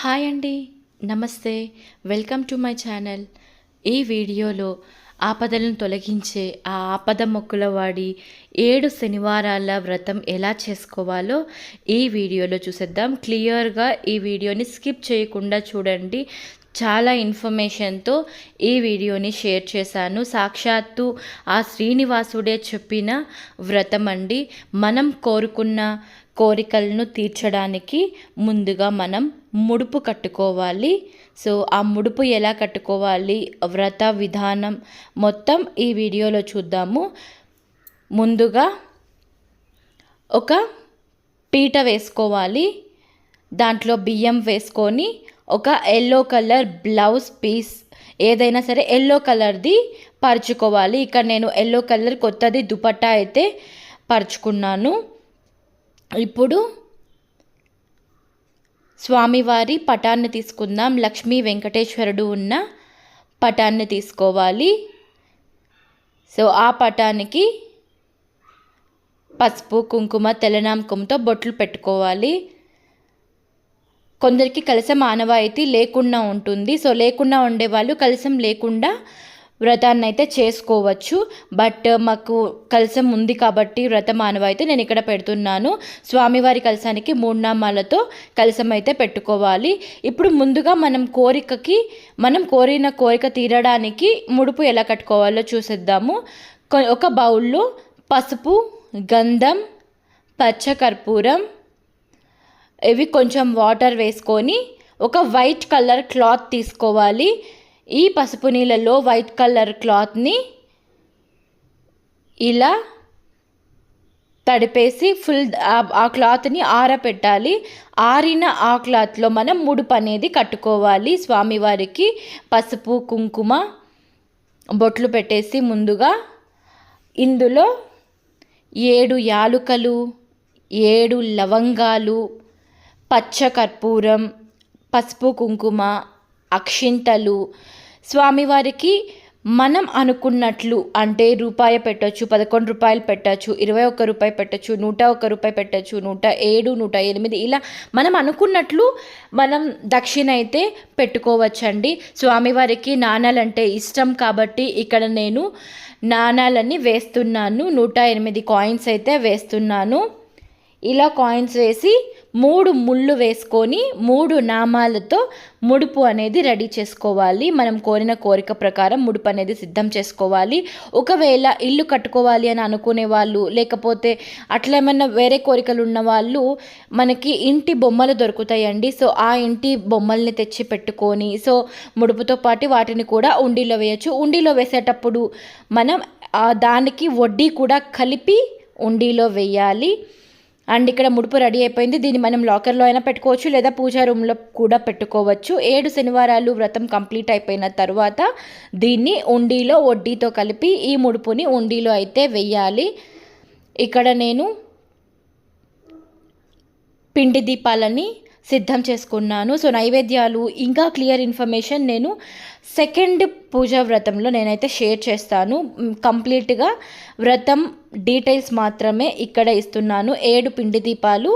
Hi అండి నమస్తే welcome to my channel. ఈ వీడియోలో ఆపదలను తొలగించే ఆ ఆపద మొక్కుల వాడి ఏడు శనివారాల వ్రతం ఎలా చేసుకోవాలో ఈ వీడియోలో చూసేద్దాం. క్లియర్గా ఈ వీడియోని స్కిప్ చేయకుండా చూడండి. చాలా ఇన్ఫర్మేషన్తో ఈ వీడియోని షేర్ చేశాను. సాక్షాత్తు ఆ శ్రీనివాసుడే చెప్పిన వ్రతం అండి. మనం కోరుకున్న కోరికలను తీర్చడానికి ముందుగా మనం ముడుపు కట్టుకోవాలి. సో ఆ ముడుపు ఎలా కట్టుకోవాలి? వ్రత విధానం మొత్తం ఈ వీడియోలో చూద్దాము. ముందుగా ఒక పీట వేసుకోవాలి. దాంట్లో బియ్యం వేసుకొని ఒక ఎల్లో కలర్ బ్లౌజ్ పీస్ ఏదైనా సరే ఎల్లో కలర్ది పరుచుకోవాలి. ఇక్కడ నేను ఎల్లో కలర్ కొత్తది దుపట్టా అయితే పరుచుకున్నాను. ఇప్పుడు స్వామివారి పటాన్ని తీసుకుందాం. లక్ష్మీ వెంకటేశ్వరుడు ఉన్న పటాన్ని తీసుకోవాలి. సో ఆ పటానికి పసుపు కుంకుమ తెల్లనాంకంతో బొట్లు పెట్టుకోవాలి. కొందరికి కలసం ఆనవాయితీ లేకుండా ఉంటుంది. సో లేకుండా ఉండేవాళ్ళు కలసం లేకుండా వ్రతాన్ని అయితే చేసుకోవచ్చు. బట్ uh, మాకు కలసం ఉంది కాబట్టి వ్రతం ఆనవాయితీ నేను ఇక్కడ పెడుతున్నాను. స్వామివారి కలసానికి మూడునామాలతో కలసం అయితే పెట్టుకోవాలి. ఇప్పుడు ముందుగా మనం కోరికకి మనం కోరిన కోరిక తీరడానికి ముడుపు ఎలా కట్టుకోవాలో చూసేద్దాము. ఒక బౌల్లో పసుపు గంధం పచ్చకర్పూరం ఇవి కొంచెం వాటర్ వేసుకొని ఒక వైట్ కలర్ క్లాత్ తీసుకోవాలి. ఈ పసుపు నీళ్ళలో వైట్ కలర్ క్లాత్ని ఇలా తడిపేసి ఫుల్ ఆ- క్లాత్ని ఆరపెట్టాలి. ఆరిన ఆ క్లాత్లో మనం ముడుపు అనేది కట్టుకోవాలి. స్వామివారికి పసుపు కుంకుమ బొట్లు పెట్టేసి ముందుగా ఇందులో ఏడు యాలుకలు ఏడు లవంగాలు పచ్చకర్పూరం పసుపు కుంకుమ అక్షింతలు. స్వామివారికి మనం అనుకున్నట్లు అంటే రూపాయి పెట్టచ్చు పదకొండు రూపాయలు పెట్టచ్చు ఇరవై ఒక్క రూపాయి పెట్టచ్చు నూట ఒక్క రూపాయి పెట్టచ్చు నూట ఏడు నూట ఎనిమిది ఇలా మనం అనుకున్నట్లు మనం దక్షిణ అయితే పెట్టుకోవచ్చండి. స్వామివారికి నాణాలంటే ఇష్టం కాబట్టి ఇక్కడ నేను నాణాలని వేస్తున్నాను నూట ఎనిమిది కాయిన్స్ అయితే వేస్తున్నాను. ఇలా కాయిన్స్ వేసి మూడు ముళ్ళు వేసుకొని మూడు నామాలతో ముడుపు అనేది రెడీ చేసుకోవాలి. మనం కోరిన కోరిక ప్రకారం ముడుపు అనేది సిద్ధం చేసుకోవాలి. ఒకవేళ ఇల్లు కట్టుకోవాలి అని అనుకునే వాళ్ళు లేకపోతే అట్లా ఏమైనా వేరే కోరికలు ఉన్న వాళ్ళు మనకి ఇంటి బొమ్మలు దొరుకుతాయండి. సో ఆ ఇంటి బొమ్మల్ని తెచ్చి పెట్టుకొని సో ముడుపుతో పాటు వాటిని కూడా ఉండిలో వేయచ్చు. ఉండిలో వేసేటప్పుడు మనం దానికి వడ్డీ కూడా కలిపి ఉండిలో వేయాలి. అండ్ ఇక్కడ ముడుపు రెడీ అయిపోయింది. దీన్ని మనం లాకర్లో అయినా పెట్టుకోవచ్చు లేదా పూజా రూమ్లో కూడా పెట్టుకోవచ్చు. ఏడు శనివారాలు వ్రతం కంప్లీట్ అయిపోయిన తర్వాత దీన్ని ఉండిలో వడ్డీతో కలిపి ఈ ముడుపుని ఉండిలో అయితే వెయ్యాలి ఇక్కడ నేను పిండి దీపాలని సిద్ధం చేసుకున్నాను. సో నైవేద్యాలు ఇంకా క్లియర్ ఇన్ఫర్మేషన్ నేను సెకండ్ పూజా వ్రతంలో నేనైతే షేర్ చేస్తాను. కంప్లీట్గా వ్రతం డీటెయిల్స్ మాత్రమే ఇక్కడ ఇస్తున్నాను. ఏడు పిండి దీపాలు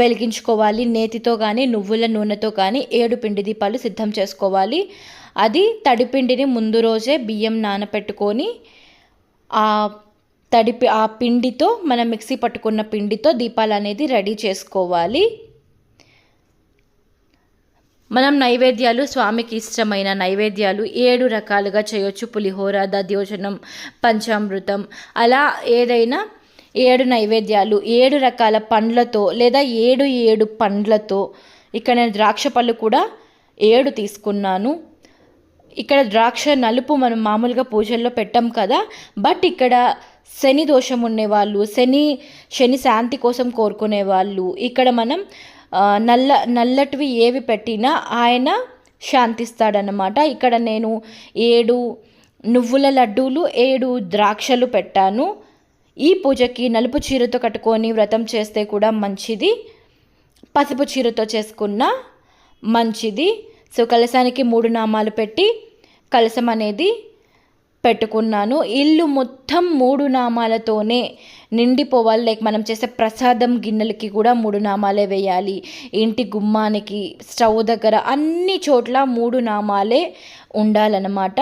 వెలిగించుకోవాలి. నేతితో కానీ నువ్వుల నూనెతో కానీ ఏడు పిండి దీపాలు సిద్ధం చేసుకోవాలి. అది తడిపిండిని ముందు రోజే బియ్యం నానపెట్టుకొని ఆ తడిపి ఆ పిండితో మనం మిక్సీ పట్టుకున్న పిండితో దీపాలు అనేది రెడీ చేసుకోవాలి. మనం నైవేద్యాలు స్వామికి ఇష్టమైన నైవేద్యాలు ఏడు రకాలుగా చేయొచ్చు. పులిహోర దధ్యోజనం పంచామృతం. అలా ఏదైనా ఏడు నైవేద్యాలు ఏడు రకాల పండ్లతో లేదా ఏడు ఏడు పండ్లతో ఇక్కడ నేను ద్రాక్ష పళ్ళు కూడా ఏడు తీసుకున్నాను. ఇక్కడ ద్రాక్ష నలుపు మనం మామూలుగా పూజల్లో పెట్టాం కదా బట్ ఇక్కడ శని దోషం ఉండేవాళ్ళు శని శని శాంతి కోసం కోరుకునే వాళ్ళు ఇక్కడ మనం నల్ల నల్లటివి ఏవి పెట్టినా ఆయన శాంతిస్తాడనమాట ఇక్కడ నేను ఏడు నువ్వుల లడ్డూలు ఏడు ద్రాక్షలు పెట్టాను. ఈ పూజకి నలుపు చీరతో కట్టుకొని వ్రతం చేస్తే కూడా మంచిది. పసుపు చీరతో చేసుకున్న మంచిది. సో కలశానికి మూడు నామాలు పెట్టి కలశం అనేది పెట్టుకున్నాను. ఇల్లు మొత్తం మూడు నామాలతోనే నిండిపోవాలి. లైక్ మనం చేసే ప్రసాదం గిన్నెలకి కూడా మూడు నామాలే వేయాలి. ఇంటి గుమ్మానికి స్టవ్ దగ్గర అన్ని చోట్ల మూడు నామాలే ఉండాలన్నమాట.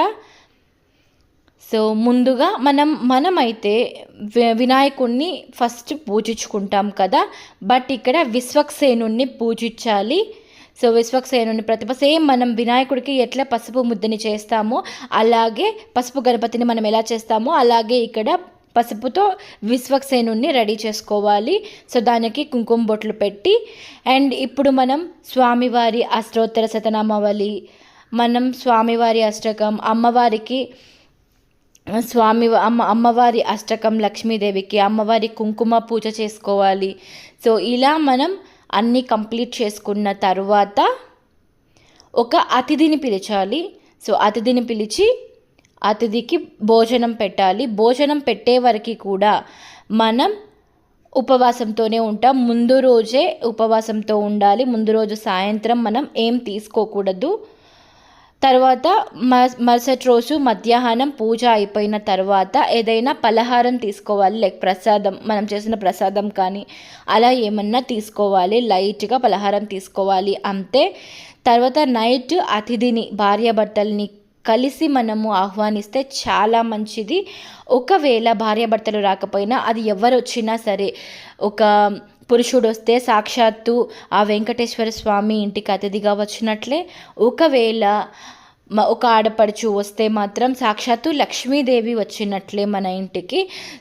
సో ముందుగా మనం మనమైతే వినాయకుణ్ణి ఫస్ట్ పూజించుకుంటాం కదా. బట్ ఇక్కడ విశ్వక్సేనుణ్ణి పూజించాలి. సో విశ్వక్సేనుని ప్రతిభ సేమ్ మనం వినాయకుడికి ఎట్లా పసుపు ముద్దని చేస్తామో అలాగే పసుపు గణపతిని మనం ఎలా చేస్తామో అలాగే ఇక్కడ పసుపుతో విశ్వక్సేనుని రెడీ చేసుకోవాలి. సో దానికి కుంకుమ బొట్లు పెట్టి అండ్ ఇప్పుడు మనం స్వామివారి అష్టోత్తర శతనామావళి మనం స్వామివారి అష్టకం అమ్మవారికి స్వామి అమ్మ అమ్మవారి అష్టకం లక్ష్మీదేవికి అమ్మవారి కుంకుమ పూజ చేసుకోవాలి. సో ఇలా మనం అన్నీ కంప్లీట్ చేసుకున్న తర్వాత ఒక అతిథిని పిలిచాలి. సో అతిథిని పిలిచి అతిథికి భోజనం పెట్టాలి. భోజనం పెట్టే వరకు కూడా మనం ఉపవాసంతోనే ఉంటాం. ముందు రోజే ఉపవాసంతో ఉండాలి. ముందు రోజు సాయంత్రం మనం ఏం తీసుకోకూడదు. తర్వాత మరుసటి రోజు మధ్యాహ్నం పూజ అయిపోయిన తర్వాత ఏదైనా పలహారం తీసుకోవాలి లైక్ ప్రసాదం మనం చేసిన ప్రసాదం కానీ అలా ఏమన్నా తీసుకోవాలి లైట్గా పలహారం తీసుకోవాలి అంతే తర్వాత నైట్ అతిథిని భార్యాభర్తల్ని కలిసి మనము ఆహ్వానిస్తే చాలా మంచిది. ఒకవేళ భార్యాభర్తలు రాకపోయినా అది ఎవరు వచ్చినా సరే ఒక పురుషుడు వస్తే సాక్షాత్తు ఆ వెంకటేశ్వర స్వామి ఇంటికి అతిథిగా వచ్చినట్లే ఒకవేళ ఒక ఆడపడుచు వస్తే మాత్రం సాక్షాత్తు లక్ష్మీదేవి వచ్చినట్లే మన ఇంటికి.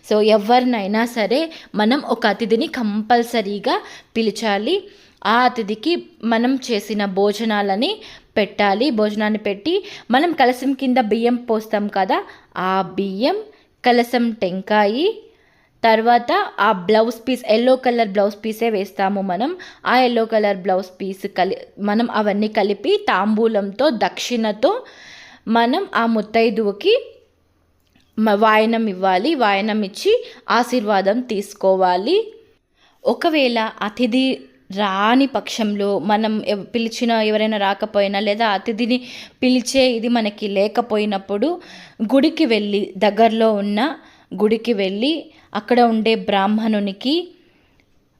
సో ఎవరినైనా సరే మనం ఒక అతిథిని కంపల్సరీగా పిలిచాలి. ఆ అతిథికి మనం చేసిన భోజనాలని పెట్టాలి. భోజనాన్ని పెట్టి మనం కలసం కింద బియ్యం పోస్తాం కదా ఆ బియ్యం కలసం టెంకాయి తర్వాత ఆ blouse piece yellow colour blouse పీసే వేస్తాము మనం. ఆ ఎల్లో కలర్ బ్లౌజ్ పీస్ కలి మనం అవన్నీ కలిపి తాంబూలంతో దక్షిణతో మనం ఆ ముత్తైదువుకి వాయనం ఇవ్వాలి. వాయనం ఇచ్చి ఆశీర్వాదం తీసుకోవాలి. ఒకవేళ అతిథి రాని పక్షంలో మనం పిలిచిన ఎవరైనా రాకపోయినా లేదా అతిథిని పిలిచే ఇది మనకి లేకపోయినప్పుడు గుడికి వెళ్ళి దగ్గరలో ఉన్న గుడికి వెళ్ళి అక్కడ ఉండే బ్రాహ్మణునికి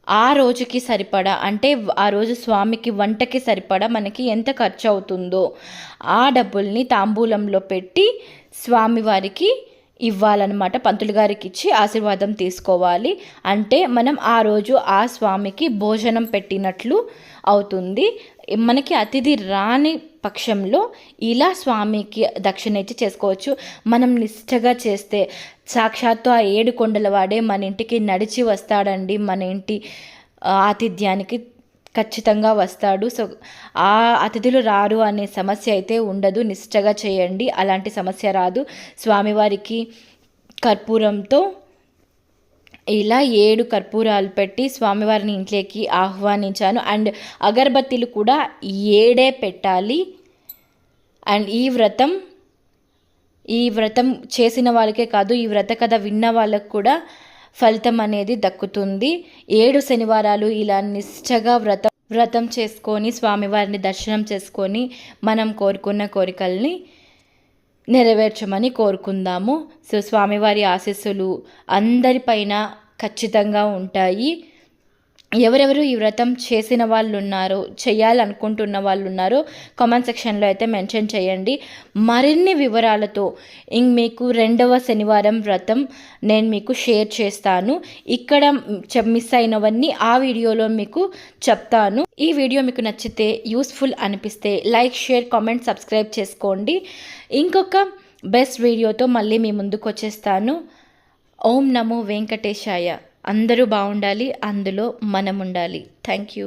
ఆ రోజుకి సరిపడా అంటే ఆ రోజు స్వామికి వంటకి సరిపడా మనకి ఎంత ఖర్చు అవుతుందో ఆ డబ్బుల్ని తాంబూలంలో పెట్టి స్వామివారికి ఇవ్వాలన్నమాట. పంతులు గారికి ఇచ్చి ఆశీర్వాదం తీసుకోవాలి. అంటే మనం ఆ రోజు ఆ స్వామికి భోజనం పెట్టినట్లు అవుతుంది. మనకి అతిథి రాని పక్షంలో ఇలా స్వామికి దక్షిణ ఇచ్చి చేసుకోవచ్చు. మనం నిష్టగా చేస్తే సాక్షాత్తు ఆ ఏడు కొండల వాడే మన ఇంటికి నడిచి వస్తాడండి. మన ఇంటి ఆతిథ్యానికి ఖచ్చితంగా వస్తాడు. సో ఆ అతిథులు రారు అనే సమస్య అయితే ఉండదు. నిష్టగా చేయండి. అలాంటి సమస్య రాదు. స్వామివారికి కర్పూరంతో ఇలా ఏడు కర్పూరాలు పెట్టి స్వామివారిని ఇంట్లోకి ఆహ్వానించాను. అండ్ అగరబత్తీలు కూడా ఏడే పెట్టాలి. అండ్ ఈ వ్రతం ఈ వ్రతం చేసిన వాళ్ళకే కాదు ఈ వ్రత కథ విన్న వాళ్ళకు కూడా ఫలితం అనేది దక్కుతుంది. ఏడు శనివారాలు ఇలా నిష్టగా వ్రతం వ్రతం చేసుకొని స్వామివారిని దర్శనం చేసుకొని మనం కోరుకున్న కోరికల్ని నెరవేర్చమని కోరుకుందాము. సో స్వామివారి ఆశీస్సులు అందరిపైన ఖచ్చితంగా ఉంటాయి. ఎవరెవరు ఈ వ్రతం చేసిన వాళ్ళు ఉన్నారో చేయాలనుకుంటున్న వాళ్ళు ఉన్నారో కామెంట్ సెక్షన్లో అయితే మెన్షన్ చేయండి. మరిన్ని వివరాలతో ఇంక మీకు రెండవ శనివారం వ్రతం నేను మీకు షేర్ చేస్తాను. ఇక్కడ మిస్ అయినవన్నీ ఆ వీడియోలో మీకు చెప్తాను. ఈ వీడియో మీకు నచ్చితే యూస్ఫుల్ అనిపిస్తే లైక్ షేర్ కామెంట్ సబ్స్క్రైబ్ చేసుకోండి. ఇంకొక బెస్ట్ వీడియోతో మళ్ళీ మీ ముందుకు వచ్చేస్తాను. ఓం నమో వెంకటేశాయ. అందరూ బాగుండాలి అందులో మనం ఉండాలి థ్యాంక్ యూ